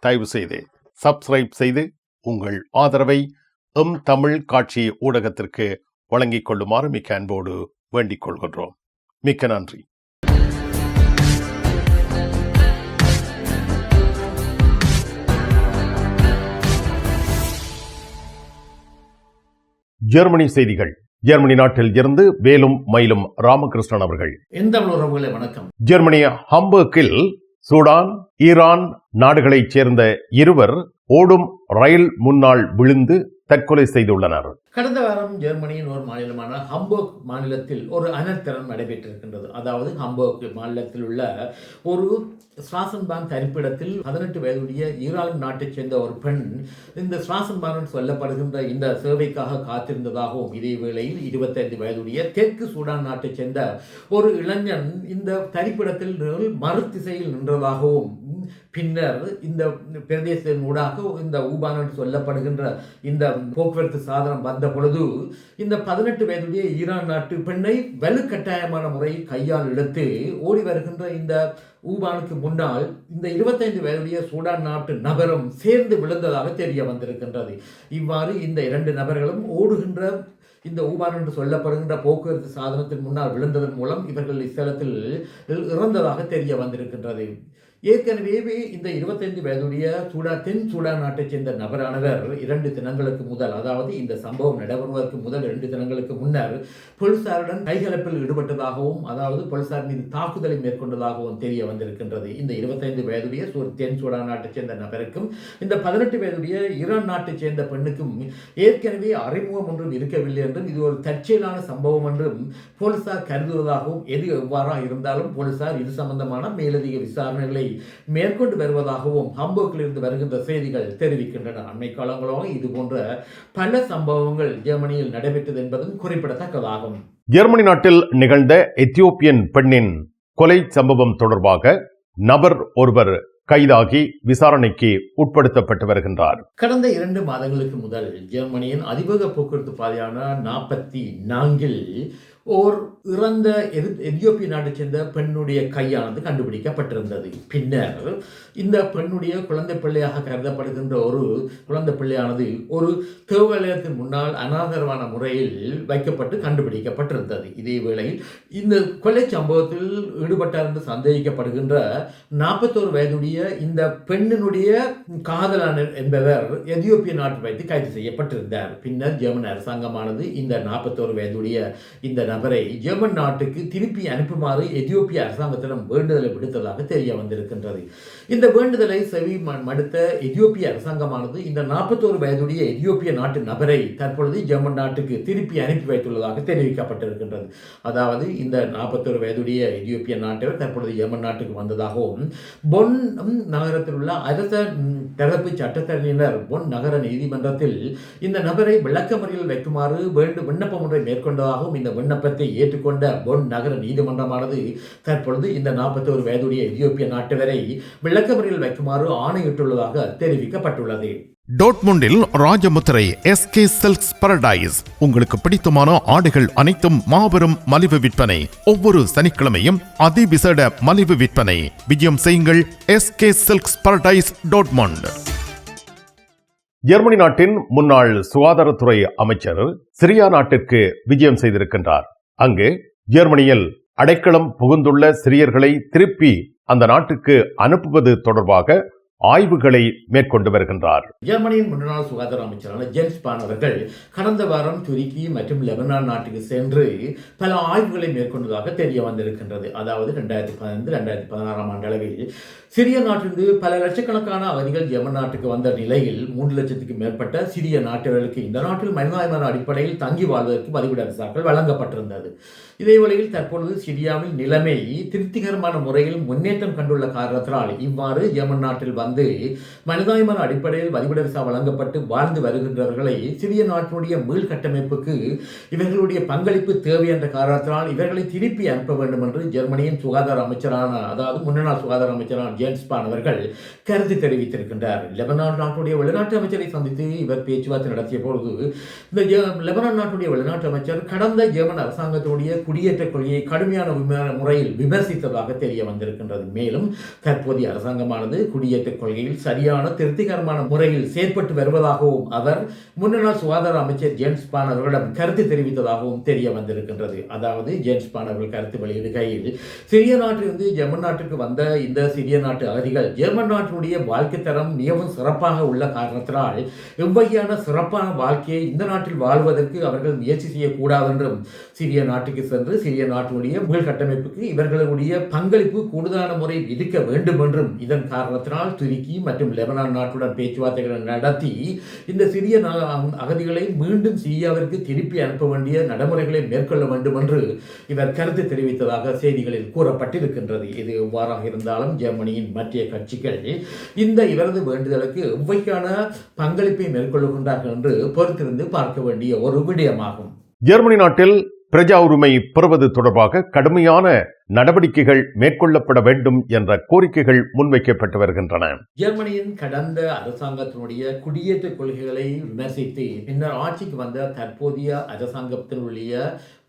தயவு செய்து சப்ஸ்கிரைப் செய்து உங்கள் ஆதரவை எம் தமிழ் காட்சி ஊடகத்திற்கு வழங்கிக் கொள்ளுமாறு மிக்க அன்போடு வேண்டிக் கொள்கின்றோம். மிக்க நன்றி. ஜெர்மனி செய்திகள். ஜெர்மனி நாட்டில் இருந்து வேலும் மயிலும் ராமகிருஷ்ணன் அவர்கள். எந்த உறவுகளே? வணக்கம். ஜெர்மனி ஹம்பர்க்கில் சூடான் ஈரான் நாடுகளைச் சேர்ந்த இருவர் ஓடும் ரயில் முன்னால் விழுந்து தற்கொலை செய்துள்ளனர். கடந்த வாரம் ஜெர்மனியின் ஒரு மாநிலமான ஹம்போக் மாநிலத்தில் ஒரு அனர்த்தனம் நடைபெற்றிருக்கின்றது. அதாவது ஹம்போக் மாநிலத்தில் உள்ள ஒரு ஸ்ராசன்பான் தரிப்பிடத்தில் பதினெட்டு வயதுடைய ஈரான் நாட்டைச் சேர்ந்த ஒரு பெண் இந்த ஸ்ராசன்பான் சொல்லப்படுகின்ற இந்த சேவைக்காக காத்திருந்ததாகவும் இதே வேளையில் இருபத்தைந்து வயதுடைய தெற்கு சூடான் நாட்டைச் சேர்ந்த ஒரு இளைஞன் இந்த தரிப்பிடத்தில் மறுதிசையில் நின்றதாகவும் பின்னர் இந்த பிரதேசத்தின் ஊடாக இந்த ஊபான் என்று சொல்லப்படுகின்ற இந்த போக்குவரத்து சாதனம் வந்த பொழுது இந்த பதினெட்டு வயதுடைய ஈரான் நாட்டு பெண்ணை வலுக்கட்டாயமான முறையில் கையால் இழுத்து ஓடி வருகின்ற இந்த ஊபானுக்கு முன்னால் இந்த இருபத்தைந்து வயதுடைய சூடான் நாட்டு நபரும் சேர்ந்து விழுந்ததாக தெரிய வந்திருக்கின்றது. இவ்வாறு இந்த இரண்டு நபர்களும் ஓடுகின்ற இந்த ஊபான் என்று சொல்லப்படுகின்ற போக்குவரத்து சாதனத்தின் முன்னால் விழுந்ததன் மூலம் இவர்கள் இஸ்தலத்தில் இறந்ததாக தெரிய வந்திருக்கின்றது. ஏற்கனவே இந்த இருபத்தைந்து வயதுடைய சூடா தென் சூடான் நாட்டைச் சேர்ந்த நபரானவர் இரண்டு தினங்களுக்கு முதல் அதாவது இந்த சம்பவம் நடைபெறுவதற்கு முதல் இரண்டு தினங்களுக்கு முன்னர் போலீசாருடன் கைகலப்பில் ஈடுபட்டதாகவும் அதாவது போலீசார் மீது தாக்குதலை மேற்கொண்டதாகவும் தெரிய வந்திருக்கின்றது. இந்த இருபத்தைந்து வயதுடைய தென் சூடான் நாட்டைச் சேர்ந்த நபருக்கும் இந்த பதினெட்டு வயதுடைய ஈரான் நாட்டைச் சேர்ந்த பெண்ணுக்கும் ஏற்கனவே அறிமுகம் ஒன்றும் இருக்கவில்லை என்றும் இது ஒரு தற்செயலான சம்பவம் என்றும் போலீசார் கருதுவதாகவும் எது எவ்வாறாக இருந்தாலும் போலீசார் இது சம்பந்தமான மேலதிக விசாரணைகளை மேற்கொண்டு வருவதாகவும் ஹம்போக்கில் இருந்து வருகின்ற செய்திகள் தெரிவிக்கின்றன. அண்மை காலங்களாக இது போன்ற பல சம்பவங்கள் ஜெர்மனியில் நடைபெற்றது என்பதும் குறிப்பிடத்தக்கதாகும். ஜெர்மனி நாட்டில் நிகழ்ந்த எத்தியோப்பியன் பெண்ணின் கொலை சம்பவம் தொடர்பாக நபர் ஒருவர் கைதாகி விசாரணைக்கு உட்படுத்தப்பட்டு வருகின்றார். கடந்த இரண்டு மாதங்களுக்கு முதல் ஜெர்மனியின் அதிவேக போக்குவரத்து பாதையான நாற்பத்தி நான்கில் ஓர் இறந்த எது எதியோப்பிய நாட்டைச் சேர்ந்த பெண்ணுடைய கையானது கண்டுபிடிக்கப்பட்டிருந்தது. பின்னர் இந்த பெண்ணுடைய குழந்தை பிள்ளையாக கருதப்படுகின்ற ஒரு குழந்தை பிள்ளையானது ஒரு தேவாலயத்தின் முன்னால் அனாதரமான முறையில் வைக்கப்பட்டு கண்டுபிடிக்கப்பட்டிருந்தது. இதே வேளையில் இந்த கொலை சம்பவத்தில் ஈடுபட்டார் என்று சந்தேகிக்கப்படுகின்ற நாற்பத்தோரு வயதுடைய இந்த பெண்ணினுடைய காதலான என்பவர் எதியோப்பிய நாட்டு வைத்து கைது செய்யப்பட்டிருந்தார். பின்னர் ஜெர்மன் அரசாங்கமானது இந்த நாற்பத்தோரு வயதுடைய இந்த நபரை ஜெர்மன் நாட்டுக்கு திருப்பி அனுப்புமாறு எதியோப்பிய அரசாங்கத்திடம் வேண்டுதலை விடுத்ததாக தெரிய வந்திருக்கின்றது இந்த வேண்டுதலை செவி மடுத்த எதியோப்பிய அரசாங்கமானது இந்த நாற்பத்தோரு வயதுடைய எதியோப்பிய நாட்டு நபரை தற்பொழுது ஜெர்மன் நாட்டுக்கு திருப்பி அனுப்பி வைத்துள்ளதாக தெரிவிக்கப்பட்டிருக்கின்றது. அதாவது இந்த நாற்பத்தோரு வயதுடைய எதியோப்பிய நாட்டவர் தற்பொழுது ஜெர்மன் நாட்டுக்கு வந்ததாகவும் பொன் நகரத்தில் உள்ள அரச தரப்பு சட்டத்தரணியினர் பொன் நகர நீதிமன்றத்தில் இந்த நபரை விளக்கமறியல் வைக்குமாறு வேண்டும் விண்ணப்பம் ஒன்றை மேற்கொண்டதாகவும் இந்த விண்ணப்பத்தை ஏற்றுக்கொண்ட பொன் நகர நீதிமன்றமானது தற்பொழுது இந்த நாற்பத்தோரு வயதுடைய எதியோப்பிய நாட்டவரை விளக்கமறியல் வைக்குமாறு ஆணையிட்டுள்ளதாக தெரிவிக்கப்பட்டுள்ளது. டோட்முண்டில் ராஜமுத்திரை எஸ்கே சில்க்ஸ் பரடைஸ் உங்களுக்கு பிடித்தமான ஆடைகள் அனைத்தும் மாபெரும் மலிவு விற்பனை. ஒவ்வொரு சனிக்கிழமையும் அதிவிசேட மலிவு விற்பனை. விஜயம் செய்யுங்கள் SK silks paradise Dortmund. Germany நாட்டின் முன்னாள் சுகாதாரத்துறை அமைச்சர் சிரியா நாட்டிற்கு விஜயம் செய்திருக்கின்றார். அங்கு ஜெர்மனியில் அடைக்கலம் புகுந்துள்ள சிரியர்களை திருப்பி அந்த நாட்டுக்கு அனுப்புவது தொடர்பாக ஆய்வுகளை மேற்கொண்டு வருகின்றார். ஜெர்மனியின் முன்னாள் சுகாதார அமைச்சரான ஜென்ஸ் பான் அவர்கள் கடந்த வாரம் துருக்கி மற்றும் லெபனான் நாட்டுக்கு சென்று பல ஆய்வுகளை மேற்கொண்டதாக தெரிய வந்திருக்கின்றது. அதாவது ரெண்டாயிரத்தி பதினைந்து ரெண்டாயிரத்தி பதினாறாம் ஆண்டு அளவில் சிறிய நாட்டிலிருந்து பல லட்சக்கணக்கான அகதிகள் யமன் நாட்டுக்கு வந்த நிலையில் மூன்று லட்சத்துக்கு மேற்பட்ட சிறிய நாட்டவர்களுக்கு இந்த நாட்டில் மனிதாயமான அடிப்படையில் தங்கி வாழ்வதற்கு பதிவிட விசாக்கள் வழங்கப்பட்டிருந்தது. இதே வேளையில் தற்பொழுது சிரியாவில் நிலைமை திருப்திகரமான முறையில் முன்னேற்றம் கண்டுள்ள காரணத்தினால் இவ்வாறு யமன் நாட்டில் வந்து மனிதாயமான அடிப்படையில் வதிவிட விசா வழங்கப்பட்டு வாழ்ந்து வருகின்றவர்களை சிறிய நாட்டினுடைய மீள் கட்டமைப்புக்கு இவர்களுடைய பங்களிப்பு தேவை என்ற காரணத்தினால் இவர்களை திருப்பி அனுப்ப வேண்டும் என்று ஜெர்மனியின் சுகாதார அமைச்சரான அதாவது முன்னாள் சுகாதார அமைச்சரான ஜேம்ஸ் பான் அவர்கள் கருத்து தெரிவித்திருக்கின்றார். லெபனான் நாட்டுடைய வெளிநாட்டு அமைச்சரை சந்தித்து இவர் பேச்சுவார்த்தை நடத்திய பொழுது இந்த லெபனான் நாட்டுடைய வெளிநாட்டு அமைச்சர் கடந்த ஜெர்மன் அரசாங்கத்துடைய குடியேற்ற கொள்கையை கடுமையான விம- முறையில் விமர்சித்ததாக தெரிய வந்திருக்கின்றது. மேலும் தற்போதைய அரசாங்கமானது குடியேற்ற கொள்கையில் சரியான திருப்திகரமான முறையில் செயற்பட்டு வருவதாகவும் அவர் முன்னாள் சுகாதார அமைச்சர் ஜேம்ஸ் பான் அவர்களிடம் கருத்து தெரிவித்ததாகவும் தெரிய வந்திருக்கின்றது. அதாவது ஜேம்ஸ் பான் அவர்கள் கருத்து வெளியிடுகையில் சிறிய நாட்டிலிருந்து ஜெர்மன் நாட்டுக்கு வந்த இந்த சிறிய நாட்டு நாட்டு அகதிகள் ஜெர்மன் நாட்டினுடைய வாழ்க்கை தரம் மிகவும் சிறப்பாக உள்ள காரணத்தினால் எவ்வகையான சிறப்பான வாழ்க்கையை இந்த நாட்டில் வாழ்வதற்கு அவர்கள் முயற்சி செய்யக்கூடாது என்றும் சிறிய நாட்டுக்கு சென்று சிறிய நாட்டினுடைய மீள் கட்டமைப்புக்கு இவர்களுடைய பங்களிப்பு கூடுதலான முறை இருக்க வேண்டும் என்றும் இதன் காரணத்தினால் துருக்கி மற்றும் லெபனான் நாட்டுடன் பேச்சுவார்த்தைகளை நடத்தி இந்த சிறிய நா- அகதிகளை மீண்டும் சிரியாவிற்கு திருப்பி அனுப்ப வேண்டிய நடைமுறைகளை மேற்கொள்ள வேண்டும் என்று இவர் கருத்து தெரிவித்ததாக செய்திகளில் கூறப்பட்டிருக்கின்றது. இது எவ்வாறாக இருந்தாலும் ஜெர்மனியின் மற்ற கட்சிகள் இந்த இவரது வேண்டுதலுக்கு எவ்வைக்கான பங்களிப்பை மேற்கொள்ளுகின்றார்கள் என்று பொறுத்திருந்து பார்க்க வேண்டிய ஒரு விடயமாகும். ஜெர்மனி நாட்டில் பிரஜா உரிமை பெறுவது தொடர்பாக கடுமையான நடவடிக்கைகள் மேற்கொள்ளப்பட வேண்டும் என்ற கோரிக்கைகள் முன்வைக்கப்பட்டு வருகின்றன. ஜெர்மனியின் கடந்த அரசாங்கத்தினுடைய குடியேற்ற கொள்கைகளை விமர்சித்து பின்னர் ஆட்சிக்கு வந்த தற்போதைய அரசாங்கத்தினுடைய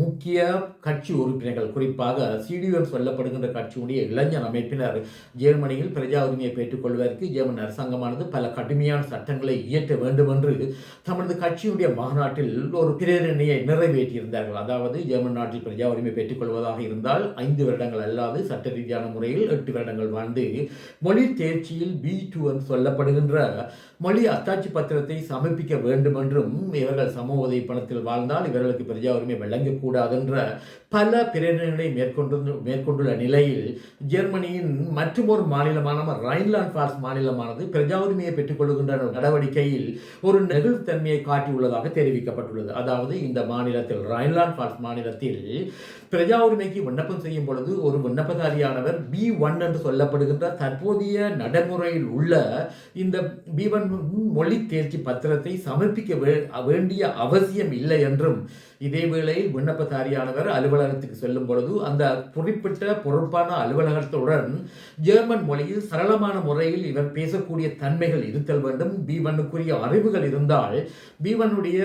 முக்கிய கட்சி உறுப்பினர்கள் குறிப்பாக சிடிஎம் சொல்லப்படுகின்ற கட்சியுடைய இளைஞர் அமைப்பினர் ஜெர்மனியில் பிரஜா உரிமையை பெற்றுக்கொள்வதற்கு ஜெர்மன் அரசாங்கமானது பல கடுமையான சட்டங்களை இயற்ற வேண்டும் என்று தமது கட்சியுடைய மாநாட்டில் ஒரு பிரேரணையை நிறைவேற்றியிருந்தார்கள். அதாவது ஜெர்மன் நாட்டில் பிரஜா உரிமை பெற்றுக்கொள்வதாக இருந்தால் ஐந்து ஐந்து வருடங்கள் அல்லாது சட்ட ரீதியான முறையில் எட்டு வருடங்கள் வாழ்ந்து மொழி தேர்ச்சியில் பி டூ என்று சொல்லப்படுகின்ற மொழி அத்தாட்சி பத்திரத்தை சமர்ப்பிக்க வேண்டும் என்றும் இவர்கள் சமூக உதவி பணத்தில் வாழ்ந்தால் இவர்களுக்கு பிரஜா உரிமை வழங்கக்கூடாது என்ற பல பிரேரணைகளை மேற்கொண்டு மேற்கொண்டுள்ள நிலையில் ஜெர்மனியின் மற்றொரு மாநிலமான ரைன்லாண்ட் ஃபால்ஸ் மாநிலமானது பிரஜா உரிமையை பெற்றுக்கொள்கின்ற நடவடிக்கையில் ஒரு நெகிழ்வுத்தன்மையை காட்டியுள்ளதாக தெரிவிக்கப்பட்டுள்ளது. அதாவது இந்த மாநிலத்தில் ரைன்லாண்ட் ஃபால்ஸ் மாநிலத்தில் பிரஜா உரிமைக்கு விண்ணப்பம் செய்யும் பொழுது ஒரு விண்ணப்பதாரியானவர் பி ஒன் என்று சொல்லப்படுகின்ற தற்போதைய நடைமுறையில் உள்ள இந்த பி ஒன் மொழி தேர்ச்சி பத்திரத்தை சமர்ப்பிக்க வேண்டிய அவசியம் இல்லை என்றும் இதேவேளை விண்ணப்பதாரியானவர் அலுவலகத்துக்கு செல்லும் பொழுது அந்த குறிப்பிட்ட பொறுப்பான அலுவலகத்துடன் ஜெர்மன் மொழியில் சரளமான முறையில் இவர் பேசக்கூடிய தன்மைகள் இருத்தல் வேண்டும். பி ஒன்னுக்குரிய அறிவுகள் இருந்தால் பி ஒன்னுடைய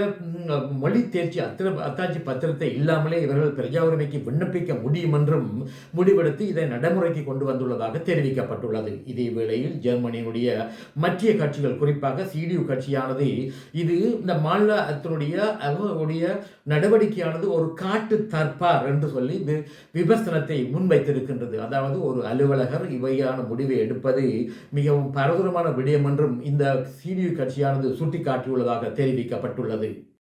மொழி தேர்ச்சி அத்திர அத்தாட்சி பத்திரத்தை இல்லாமலே இவர்கள் பிரஜா உரிமைக்கு விண்ணப்பிக்க முடியும் என்றும் முடிவெடுத்து இதை நடைமுறைக்கு கொண்டு வந்துள்ளதாக தெரிவிக்கப்பட்டுள்ளது. இதே வேளையில் ஜெர்மனியினுடைய மத்திய கட்சிகள் குறிப்பாக சிடியு கட்சியானது இது இந்த மாநிலத்தினுடைய அவருடைய நடவடிக்கையானது ஒரு காட்டு தற்பார் என்று சொல்லி வி- விமர்சனத்தை முன்வைத்திருக்கின்றது. அதாவது ஒரு அலுவலகர் இவையான முடிவை எடுப்பது மிகவும் பரதுரமான விடயம் என்றும் இந்த சிடியு கட்சியானது சுட்டிக்காட்டியுள்ளதாக தெரிவிக்கப்பட்டுள்ளது.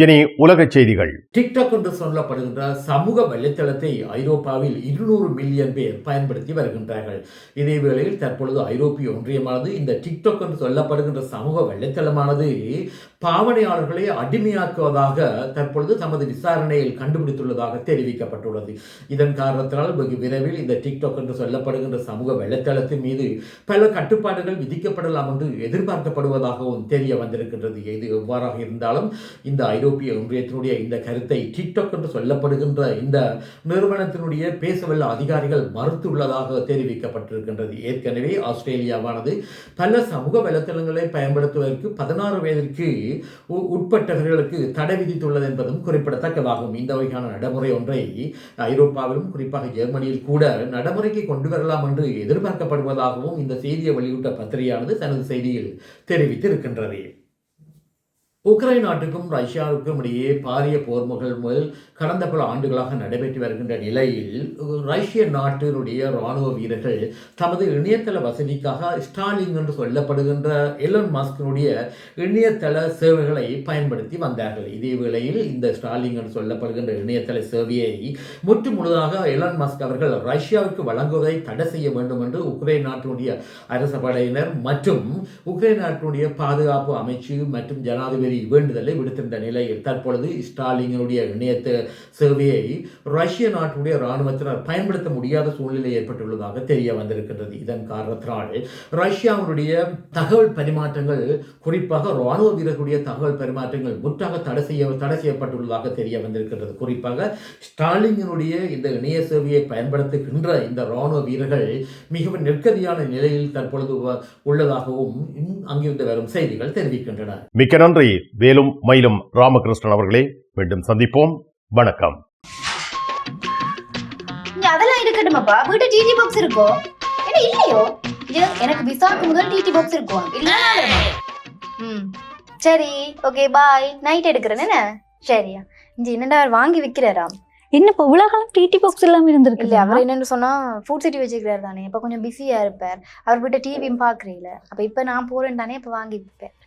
இனி உலகச் செய்திகள். டிக்டாக் என்று சொல்லப்படுகின்ற சமூக வலைத்தளத்தை ஐரோப்பாவில் இருநூறு மில்லியன் பேர் பயன்படுத்தி வருகின்றார்கள். இதே வேளையில் தற்பொழுது ஐரோப்பிய ஒன்றியமானது இந்த டிக்டாக் என்று சொல்லப்படுகின்ற சமூக வலைத்தளமானது பாவனையாளர்களை அடிமையாக்குவதாக தற்பொழுது தமது விசாரணையில் கண்டுபிடித்துள்ளதாக தெரிவிக்கப்பட்டுள்ளது. இதன் காரணத்தினால் வெகு விரைவில் இந்த டிக்டாக் என்று சொல்லப்படுகின்ற சமூக வலைத்தளத்தின் மீது பல கட்டுப்பாடுகள் விதிக்கப்படலாம் என்று எதிர்பார்க்கப்படுவதாகவும் தெரிய வந்திருக்கின்றது. இது எவ்வாறாக இருந்தாலும் இந்த ஐரோப்பிய ஒன்றியத்தினுடைய இந்த கருத்தை டிக்டாக் என்று சொல்லப்படுகின்ற இந்த நிறுவனத்தினுடைய பேசவல்ல அதிகாரிகள் மறுத்துள்ளதாக தெரிவிக்கப்பட்டிருக்கின்றது. ஏற்கனவே ஆஸ்திரேலியாவானது பல சமூக வலைத்தளங்களை பயன்படுத்துவதற்கு பதினாறு வயதிற்கு உ- உட்பட்டவர்களுக்கு தடை விதித்துள்ளது என்பதும் குறிப்பிடத்தக்கதாகும். இந்த வகையான நடைமுறை ஒன்றை ஐரோப்பாவிலும் குறிப்பாக ஜெர்மனியில் கூட நடைமுறைக்கு கொண்டு வரலாம் என்று எதிர்பார்க்கப்படுவதாகவும் இந்த செய்தியை வெளியிட்ட பத்திரிகையானது தனது செய்தியில் தெரிவித்திருக்கின்றது. உக்ரைன் நாட்டுக்கும் ரஷ்யாவுக்கும் இடையே பாரிய போர்முகள் முதல் கடந்த பல ஆண்டுகளாக நடைபெற்று வருகின்ற நிலையில் ரஷ்ய நாட்டினுடைய இராணுவ வீரர்கள் தமது இணையதள வசதிக்காக ஸ்டாலிங் என்று சொல்லப்படுகின்ற எலன் மாஸ்கினுடைய இணையதள சேவைகளை பயன்படுத்தி வந்தார்கள். இதே வேளையில் இந்த ஸ்டாலிங் என்று சொல்லப்படுகின்ற இணையதள சேவையை முற்று முழுதாக எலன் மாஸ்க் அவர்கள் ரஷ்யாவுக்கு வழங்குவதை தடை செய்ய வேண்டும் என்று உக்ரைன் நாட்டினுடைய அரச படையினர் மற்றும் உக்ரைன் நாட்டினுடைய பாதுகாப்பு அமைச்சு மற்றும் ஜனாதிபதி வேண்டுதலை விடுத்திருந்த நிலையில் தற்பொழுது ஸ்டாலினுடைய இணையத்த சேவையை ரஷ்ய நாட்டுடைய இராணுவத்தினர் பயன்படுத்த முடியாத சூழ்நிலை ஏற்பட்டுள்ளதாக தெரிய வந்திருக்கின்றது. இதன் காரணத்தினால் ரஷ்யாவுடைய தகவல் பரிமாற்றங்கள் குறிப்பாக இராணுவ வீரர்களுடைய தகவல் பரிமாற்றங்கள் முற்றாக தடை செய்ய தடை செய்யப்பட்டுள்ளதாக தெரிய வந்திருக்கின்றது. குறிப்பாக ஸ்டாலினுடைய இந்த இணைய சேவையை பயன்படுத்துகின்ற இந்த இராணுவ வீரர்கள் மிகவும் நெருக்கடியான நிலையில் தற்பொழுது உள்ளதாகவும் அங்கிருந்து வரும் செய்திகள் தெரிவிக்கின்றன. மிக்க நன்றி. வேலும் மயிலும் ராமகிருஷ்ணன் அவர்களே மீண்டும் சந்திப்போம். வணக்கம். அதெல்லாம் இருக்கட்டுமாப்பா? வீட்டு டிடி பாக்ஸ் இருக்கோ? என்ன இல்லையோ? எனக்கு விசாக்கு முதல் டிடி பாக்ஸ் இருக்கும் ம். சரி ஓகே பாய் நைட் எடுக்கிறேன் என்ன? சரியா. இங்க என்னடா அவர் வாங்கி விக்கிறாராம் என்ன இப்போ உலகம் டிடி பாக்ஸ் இல்லாம இருந்திருக்கு இல்ல அவர் என்னன்னு சொன்னா ஃபுட் சிட்டி வச்சுக்கிறாரு தானே. இப்ப கொஞ்சம் பிஸியா இருப்பார். அவர் வீட்டை டிவியும் பாக்குறீல அப்ப இப்ப நான் போறேன் தானே இப்ப வாங்கி விப்பேன்.